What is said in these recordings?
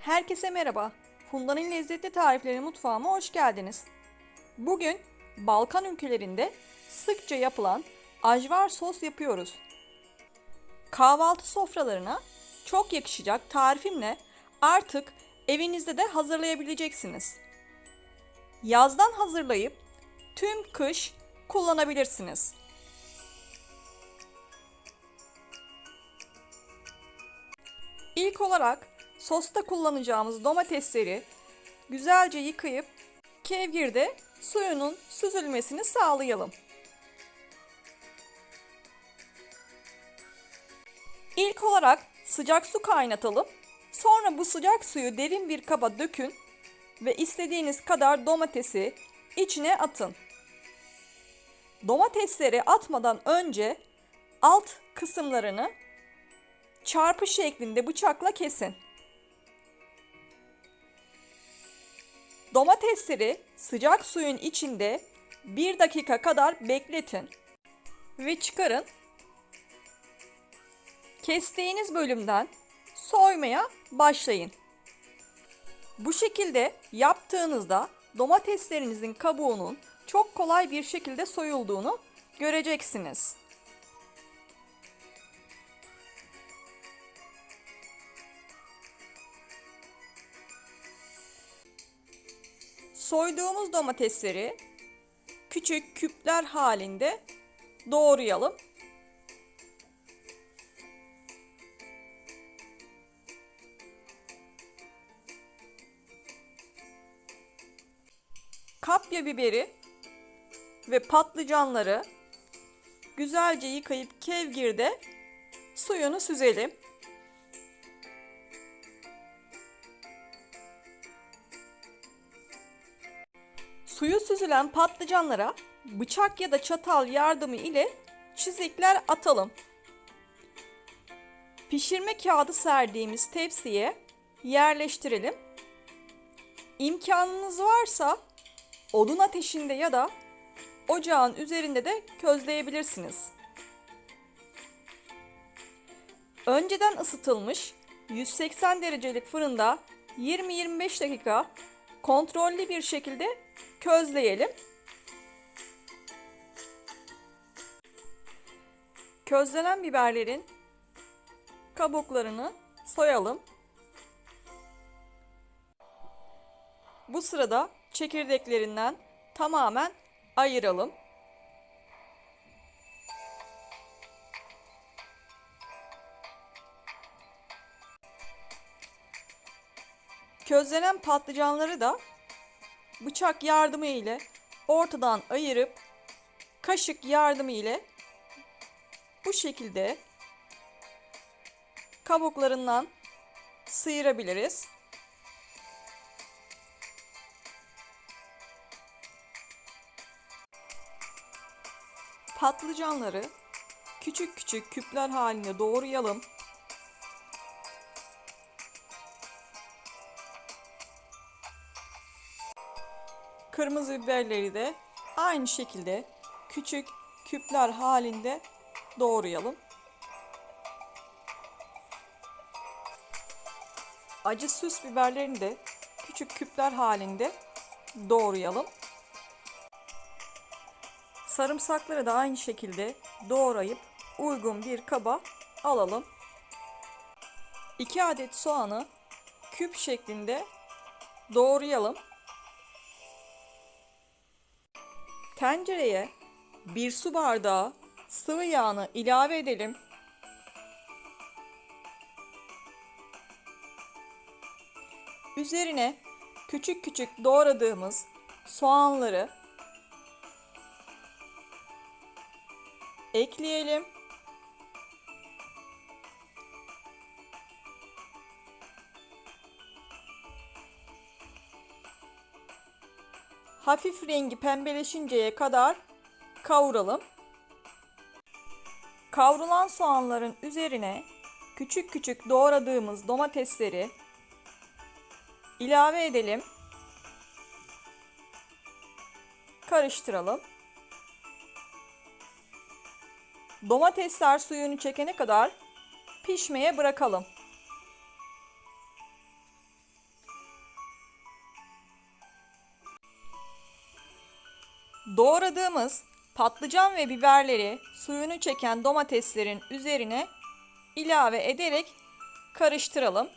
Herkese merhaba. Funda'nın lezzetli tarifleri mutfağıma hoş geldiniz. Bugün Balkan ülkelerinde sıkça yapılan ajvar sos yapıyoruz. Kahvaltı sofralarına çok yakışacak tarifimle artık evinizde de hazırlayabileceksiniz. Yazdan hazırlayıp tüm kış kullanabilirsiniz. İlk olarak sosta kullanacağımız domatesleri güzelce yıkayıp kevgirde suyunun süzülmesini sağlayalım. İlk olarak sıcak su kaynatalım. Sonra bu sıcak suyu derin bir kaba dökün ve istediğiniz kadar domatesi içine atın. Domatesleri atmadan önce alt kısımlarını çarpı şeklinde bıçakla kesin. Domatesleri sıcak suyun içinde 1 dakika kadar bekletin ve çıkarın. Kestiğiniz bölümden soymaya başlayın. Bu şekilde yaptığınızda domateslerinizin kabuğunun çok kolay bir şekilde soyulduğunu göreceksiniz. Soyduğumuz domatesleri küçük küpler halinde doğrayalım. Kapya biberi ve patlıcanları güzelce yıkayıp kevgirde suyunu süzelim. Suyu süzülen patlıcanlara bıçak ya da çatal yardımı ile çizikler atalım. Pişirme kağıdı serdiğimiz tepsiye yerleştirelim. İmkanınız varsa odun ateşinde ya da ocağın üzerinde de közleyebilirsiniz. Önceden ısıtılmış 180 derecelik fırında 20-25 dakika kontrollü bir şekilde közleyelim. Közlenen biberlerin kabuklarını soyalım. Bu sırada çekirdeklerinden tamamen ayıralım. Közlenen patlıcanları da bıçak yardımı ile ortadan ayırıp kaşık yardımı ile bu şekilde kabuklarından sıyırabiliriz. Patlıcanları küçük küçük küpler halinde doğrayalım. Kırmızı biberleri de aynı şekilde küçük küpler halinde doğrayalım. Acı süs biberlerini de küçük küpler halinde doğrayalım. Sarımsakları da aynı şekilde doğrayıp uygun bir kaba alalım. 2 adet soğanı küp şeklinde doğrayalım. Tencereye bir su bardağı sıvı yağını ilave edelim. Üzerine küçük küçük doğradığımız soğanları ekleyelim. Hafif rengi pembeleşinceye kadar kavuralım. Kavrulan soğanların üzerine küçük küçük doğradığımız domatesleri ilave edelim. Karıştıralım. Domatesler suyunu çekene kadar pişmeye bırakalım. Doğradığımız patlıcan ve biberleri suyunu çeken domateslerin üzerine ilave ederek karıştıralım.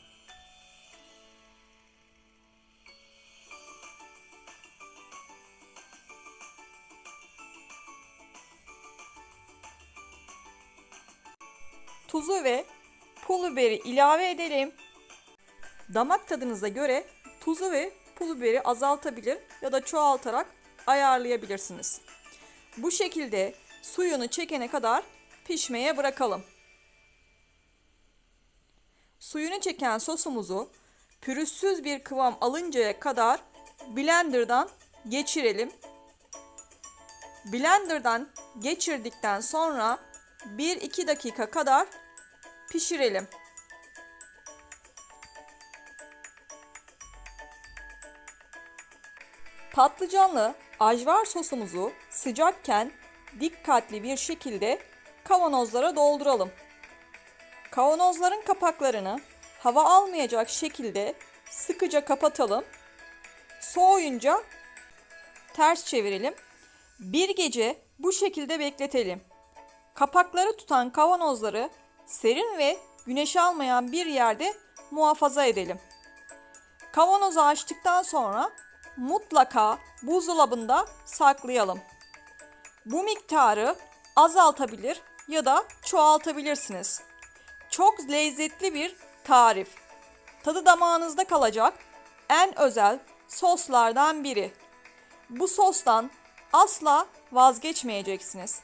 Tuzu ve pul biberi ilave edelim. Damak tadınıza göre tuzu ve pul biberi azaltabilir ya da çoğaltarak ayarlayabilirsiniz. Bu şekilde suyunu çekene kadar pişmeye bırakalım. Suyunu çeken sosumuzu pürüzsüz bir kıvam alıncaya kadar blenderdan geçirelim. Blenderdan geçirdikten sonra 1-2 dakika kadar pişirelim. Patlıcanlı ajvar sosumuzu sıcakken dikkatli bir şekilde kavanozlara dolduralım. Kavanozların kapaklarını hava almayacak şekilde sıkıca kapatalım. Soğuyunca ters çevirelim. Bir gece bu şekilde bekletelim. Kapakları tutan kavanozları serin ve güneş almayan bir yerde muhafaza edelim. Kavanozu açtıktan sonra mutlaka buzdolabında saklayalım. Bu miktarı azaltabilir ya da çoğaltabilirsiniz. Çok lezzetli bir tarif. Tadı damağınızda kalacak en özel soslardan biri. Bu sostan asla vazgeçmeyeceksiniz.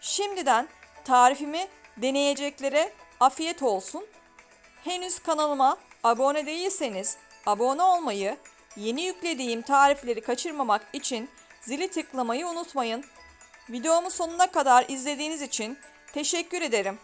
Şimdiden tarifimi deneyeceklere afiyet olsun. Henüz kanalıma abone değilseniz abone olmayı, yeni yüklediğim tarifleri kaçırmamak için zili tıklamayı unutmayın. Videomu sonuna kadar izlediğiniz için teşekkür ederim.